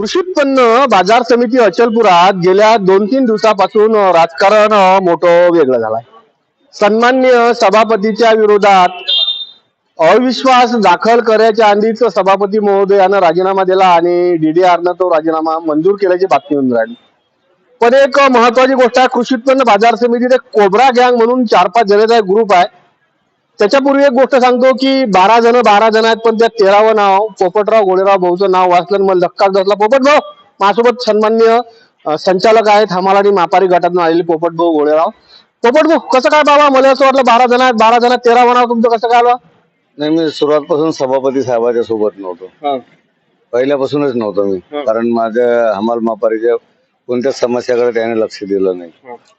कृषी उत्पन्न बाजार समिती अचलपुरात गेल्या दोन तीन दिवसापासून राजकारण मोठं वेगळं झालंय. सन्मान्य सभापतीच्या विरोधात अविश्वास दाखल करायच्या आधीच सभापती महोदयानं राजीनामा दिला आणि डीडीआरनं तो राजीनामा मंजूर केल्याची बातमी होऊन राहिली. पण एक महत्वाची गोष्ट आहे कृषी उत्पन्न बाजार समितीत एक कोबरा गँग म्हणून चार पाच जणांचा एक ग्रुप आहे. त्याच्यापूर्वी एक गोष्ट सांगतो की बारा जण बारा जण आहेत पण त्यात तेरावं नाव पोपटराव गोळेराव भाऊचं नाव वाचलं आणि मला धक्काच बसला. पोपट भाऊ माझ्यासोबत सन्मान्य संचालक आहेत हमालाडी मापारी गटातून आलेले पोपट भाऊ गोळेराव. पोपट भाऊ कसं काय बाबा? मला असं वाटलं बारा जण आहेत बारा जण तेरावं नाव तुमचं कसं काय आलं? नाही मी सुरुवातपासून सभापती साहेबाच्या सोबत नव्हतो. पहिल्यापासूनच नव्हतो मी. कारण माझ्या हमाल मापारीच्या कोणत्याच समस्याकडे त्याने लक्ष दिलं नाही.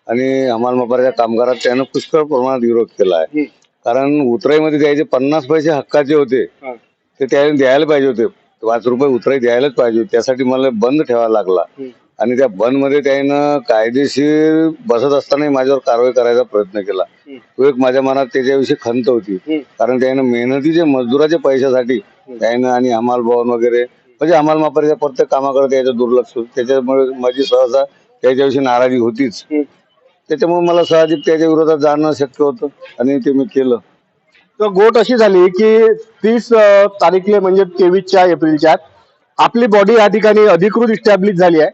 आणि हमाल मापारीच्या कामगारात त्यानं पुष्कळ प्रमाणात विरोध केला आहे. कारण उतराईमध्ये द्यायचे पन्नास पैसे हक्काचे होते. ते त्याने द्यायला पाहिजे होते पाच रुपये उतराई द्यायलाच पाहिजे होते त्यासाठी मला बंद ठेवावा लागला. आणि त्या बंदमध्ये त्यानं कायदेशीर बसत असतानाही माझ्यावर कारवाई करायचा प्रयत्न केला. तो एक माझ्या मनात त्याच्याविषयी खंत होती. कारण त्यानं मेहनतीचे मजुराच्या पैशासाठी त्यानं आणि हमाल भवन वगैरे म्हणजे हमाल मापारीच्या प्रत्येक कामाकडे त्याचं दुर्लक्ष होतं त्याच्यामुळे माझी सहसा त्याच्याविषयी नाराजी होतीच. त्याच्यामुळे मला साहजिक त्याच्या विरोधात जाणं शक्य होतं आणि ते मी केलं. तर गोट अशी झाली की तीस तारीखले म्हणजे तेवीसच्या एप्रिलच्या आपली बॉडी या ठिकाणी अधिकृत इस्टॅब्लिश झाली आहे.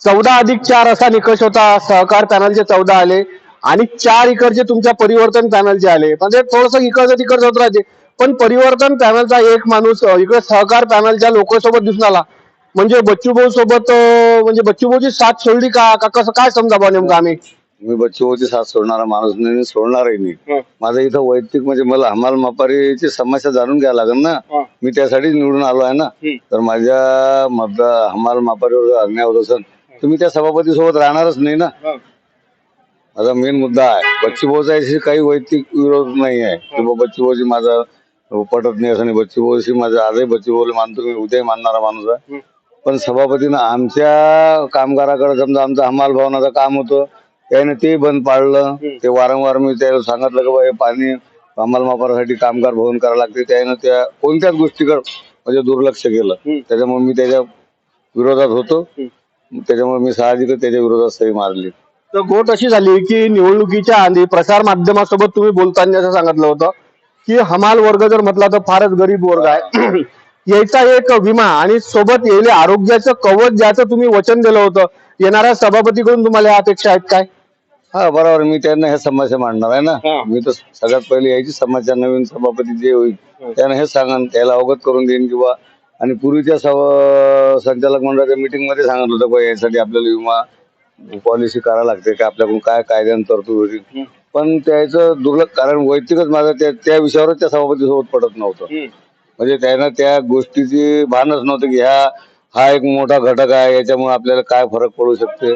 चौदा अधिक चार असा निकष होता सहकार पॅनलचे चौदा आले आणि चार इकडचे तुमच्या परिवर्तन पॅनलचे आले. म्हणजे थोडस इकडचं तिकडचं होत राहते. पण परिवर्तन पॅनलचा एक माणूस इकडे सहकार पॅनलच्या लोकांसोबत दिसून आला. म्हणजे बच्चूभाऊ सोबत म्हणजे म्हणजे बच्चूभाऊची साथ सोडली का? कसं काय समजा बा नेमका आम्ही? मी बच्चूभाऊची साथ सोडणारा माणूस नाही आणि सोडणारही नाही. माझं इथं वैयक्तिक म्हणजे मला हमाल मापारीची समस्या जाणून घ्यायला लागेल ना. मी त्यासाठीच निवडून आलो आहे ना. तर माझ्या मतदार हमाल मापारीवर अन्याय होत असेल तर मी त्या सभापती सोबत राहणारच नाही ना. माझा मेन मुद्दा आहे. बच्चूभाऊचा काही वैयक्तिक विरोध नाही आहे. की बाबा बच्चूभाऊशी माझा पटत नाही असं नाही. बच्चूभाऊशी माझं आजही बच्चूभाऊला मानतो मी उद्याही मानणारा माणूस आहे. पण सभापतीनं आमच्या कामगाराकडे समजा आमचं हमाल भवनाचं काम होतं. त्याने ते बंद पाडलं हम्म. ते वारंवार मी त्याला सांगितलं की बा हे पाणी हमाल मापारासाठी कामगार भवन करावं लागते. त्यानं त्या कोणत्याच गोष्टीकडे म्हणजे दुर्लक्ष केलं. त्याच्यामुळे मी त्याच्या विरोधात होतो. त्याच्यामुळे मी साहजिकच त्याच्या विरोधात सही मारली. तर गोट अशी झाली की निवडणुकीच्या आधी प्रसार माध्यमासोबत तुम्ही बोलताना असं सांगितलं होतं की हमाल वर्ग जर म्हटला तर फारच गरीब वर्ग आहे. याचा एक विमा आणि सोबत येईल आरोग्याचं कवच ज्याचं तुम्ही वचन दिलं होतं. येणाऱ्या सभापतीकडून तुम्हाला या अपेक्षा आहेत काय? हा बरोबर. मी त्यांना हे समस्या मांडणार आहे हा. ना मी तर सगळ्यात पहिले यायची समस्या नवीन सभापती जे होईल त्यानं हे सांगा त्याला अवगत करून देईन किंवा आणि पूर्वीच्या सभा संचालक मंडळाच्या मीटिंगमध्ये सांगत होतं बा यासाठी आपल्याला विमा पॉलिसी करावं लागते का आपल्याकडून काय कायद्यानं तरतूद होती पण त्याचं दुर्लक्ष कारण वैयक्तिकच माझं त्या त्या विषयावरच त्या सभापती सोबत पडत नव्हतं. म्हणजे त्यानं त्या गोष्टीची भानच नव्हतं की ह्या हा एक मोठा घटक आहे याच्यामुळे आपल्याला काय फरक पडू शकते?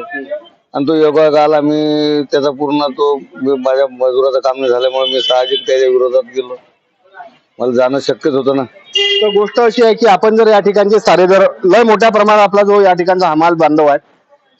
आणि तो योगा आला मी त्याचा पूर्ण तो माझ्या मजुराचं काम नाही झाल्यामुळे मी साहजिक त्याच्या विरोधात गेलो. मला जाणं शक्यच होतं ना. तर गोष्ट अशी आहे की आपण जर या ठिकाणचे सारे जर लय मोठ्या प्रमाणात आपला जो या ठिकाणचा हमाल बांधव आहे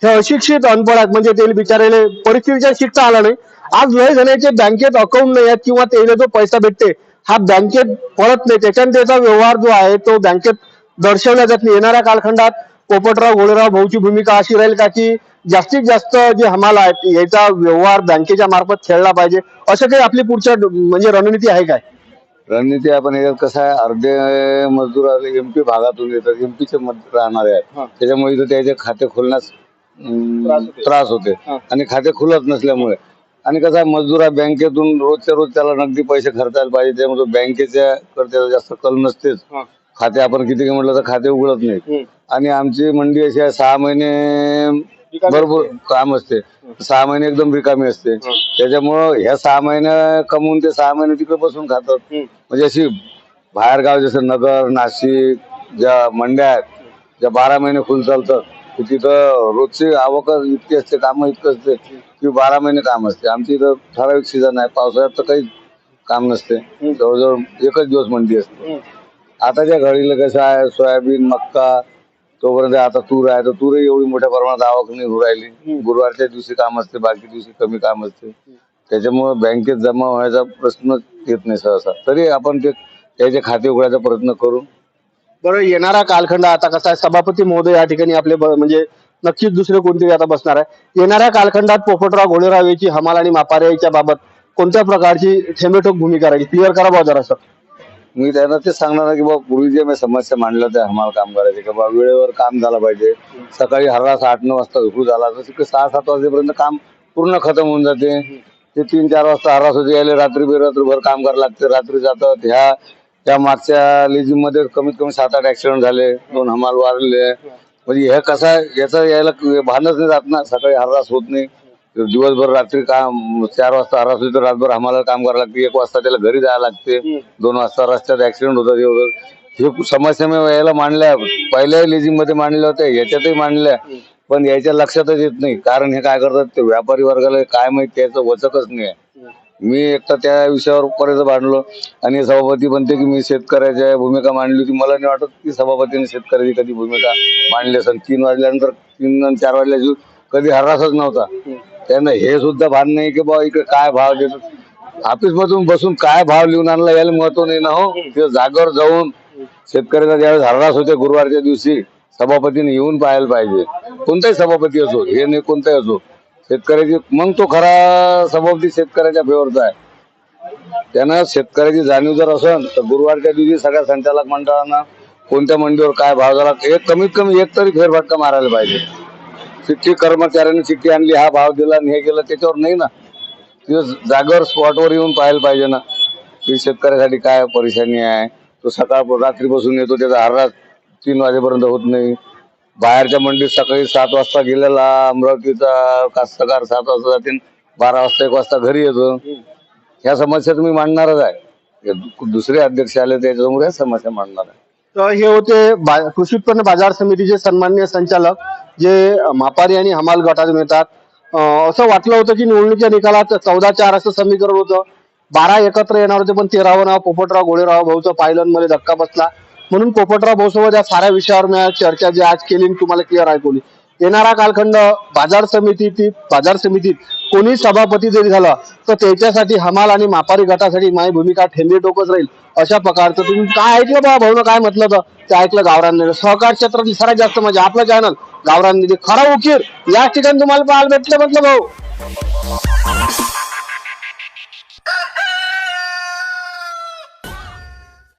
हे अशिक्षित अनपड आहेत म्हणजे ते बिचारेले परिस्थितीच्या शिकता आला नाही. आज लय जणांचे बँकेत अकाउंट नाही आहेत किंवा त्याला जो पैसा भेटते हा बँकेत पडत नाही. त्याच्याने त्याचा व्यवहार जो आहे तो बँकेत दर्शवला जात नाही. येणाऱ्या कालखंडात पोपटराव गोळेराव भाऊची भूमिका अशी राहील का की जास्तीत जास्त जे हमाल आहेत याचा व्यवहार बँकेच्या मार्फत खेळला पाहिजे असं काही आपली पुढच्या म्हणजे रणनीती आहे काय रणनीती आपण याच्यात कसं आहे अर्धे मजदूर एमपी भागातून येतात एमपीचे राहणारे. आहेत त्याच्यामुळे इथं त्याचे खाते खोलण्यास त्रास होते. आणि खाते खुलत नसल्यामुळे आणि कसं आहे मजदूर आहे बँकेतून रोजच्या रोज त्याला नगदी पैसे खर्चायला पाहिजे त्यामुळे बँकेच्या त्याचा जास्त कल नसतेच. खाते आपण किती म्हटलं तर खाते उघडत नाही. आणि आमची मंडी अशी आहे सहा महिने भरपूर काम असते. सहा महिने एकदम रिकामी असते. त्याच्यामुळं ह्या सहा महिने कमवून ते सहा महिने तिकडे बसून खातात. म्हणजे अशी बाहेर गाव जसं नगर नाशिक ज्या मंड्या आहेत ज्या बारा महिने फुल चालतात तिथं रोजची आवक इतकी असते कामं इतकं असते की बारा महिने काम असते. आमच्या इथं ठराविक सीझन आहे. पावसाळ्यात तर काही काम नसते. जवळजवळ एकच दिवस मंडी असते. आताच्या घडीला कसं आहे सोयाबीन मक्का तोपर्यंत आता तूर आहे तर तूरही एवढी मोठ्या प्रमाणात आवक नाही होऊ राहिली गुरुवारच्या दिवशी काम असते बाकी दिवशी कमी काम असते. त्याच्यामुळे बँकेत जमा व्हायचा प्रश्न येत नाही सहसा. तरी आपण ते त्याचे खाते उघडायचा प्रयत्न करू. बरं येणारा कालखंड आता कसा आहे? सभापती महोदय या ठिकाणी आपले ब- म्हणजे नक्कीच दुसरे कोणतरी आता बसणार आहे. येणाऱ्या कालखंडात पोपटराव घोडेराव याची हमाल आणि मापारे याच्या बाबत कोणत्या प्रकारची थेंबेठोक भूमिका राहील? क्लिअर करा बाबा जरा सर मी त्यांना ते सांगणार आहे की बाबा पूर्वी जे मी समस्या मांडल्या त्या हमाल काम करायचे की बाबा वेळेवर काम झालं पाहिजे. सकाळी हरास आठ नऊ वाजता झोपू झाला तर तिकडे सहा सात वाजेपर्यंत काम पूर्ण खतम होऊन जाते. ते तीन चार वाजता हरास होते यायला रात्री बेरात्रीभर काम करायला लागते रात्री जातात. ह्या त्या मागच्या लेझीमध्ये कमीत कमी सात आठ ऍक्सिडेंट झाले दोन हमाल वारले. म्हणजे हे कसं याचा यायला भानच नाही जात ना सकाळी हरास होत नाही. दिवसभर रात्री काम चार वाजता हरास होते तर रातभर आम्हाला काम करायला लागते. एक वाजता त्याला घरी जायला लागते. दोन वाजता रस्त्यात ऍक्सिडेंट होतात हे होतं हे समस्या मी यायला मांडल्या. पहिल्या लेझिममध्ये मांडल्या होत्या याच्यातही मांडल्या. पण याच्या लक्षातच येत नाही. कारण हे काय करतात ते व्यापारी वर्गाला काय माहीत त्याचं वचकच नाही आहे. मी एकटा त्या विषयावर पर्यंत मांडलो आणि सभापती म्हणते की मी शेतकऱ्याच्या भूमिका मांडली होती. मला नाही वाटत की सभापतीने शेतकऱ्याची कधी भूमिका मांडली असेल. तीन वाजल्यानंतर तीन चार वाजल्याची कधी हरासच नव्हता. त्यांना हे सुद्धा भान नाही की बाबा इकडे काय भाव देतो ऑफिस मधून बसून काय भाव लिहून आणला याला महत्त्व नाही ना हो. ते जागेवर जाऊन शेतकऱ्याचा ज्यावेळेस हरणास होते गुरुवारच्या दिवशी सभापतीने येऊन पाहायला पाहिजे. कोणताही सभापती असो हे नाही कोणताही असो शेतकऱ्याची मग तो खरा सभापती शेतकऱ्याच्या फेवरचा आहे. त्यानं शेतकऱ्याची जाणीव जर असेल तर गुरुवारच्या दिवशी सगळ्या संचालक मंडळांना कोणत्या मंडीवर काय भाव झाला एक कमीत कमी एक तरी फेरफटका मारायला पाहिजे. चिठ्ठी कर्मचाऱ्यांनी चिठ्ठी आणली हा भाव दिला आणि हे केलं त्याच्यावर नाही ना. तिथं जागेवर स्पॉटवर येऊन पाहायला पाहिजे ना. की शेतकऱ्यासाठी काय परेशानी आहे. तो सकाळ रात्रीपासून येतो त्याचा हररा तीन वाजेपर्यंत होत नाही. बाहेरच्या मंडीत सकाळी सात वाजता गेलेला अमरावतीचा कास्तकार सात वाजता जातील बारा वाजता एक वाजता घरी येतो. ह्या समस्या तुम्ही मांडणारच आहे. दुसरे अध्यक्ष आले त्याच्यासमोर ह्या समस्या मांडणार आहे. हे होते बा- कृषी उत्पन्न बाजार समितीचे सन्मान्य संचालक जे मापारी आणि हमाल गटातून येतात असं वाटलं होतं की निवडणुकीच्या निकालात चौदा चार असं समीकरण होतं. बारा एकत्र येणार होते पण तेरावं नाव पोपटराव गोळेराव भाऊचं पाहिलं मध्ये धक्का बसला. म्हणून पोपटराव भाऊसोबत या साऱ्या विषयावर मी आज चर्चा जी आज केली मी तुम्हाला क्लिअर ऐकवली. येणारा कालखंड बाजार समितीत बाजार समितीत कोणी सभापती जरी झाला तर त्याच्यासाठी हमाल आणि मापारी गटासाठी माझी भूमिका ठेंबे टोकच राहील. अशा प्रकारचं तुम्ही काय ऐकलं बा भाऊनं काय म्हटलं तर ते ऐकलं गावरान सहकार क्षेत्रात सर्वात जास्त म्हणजे आपलं चॅनल गावरान खरा उकीर याच ठिकाणी तुम्हाला पाहायला भेटलं म्हटलं भाऊ.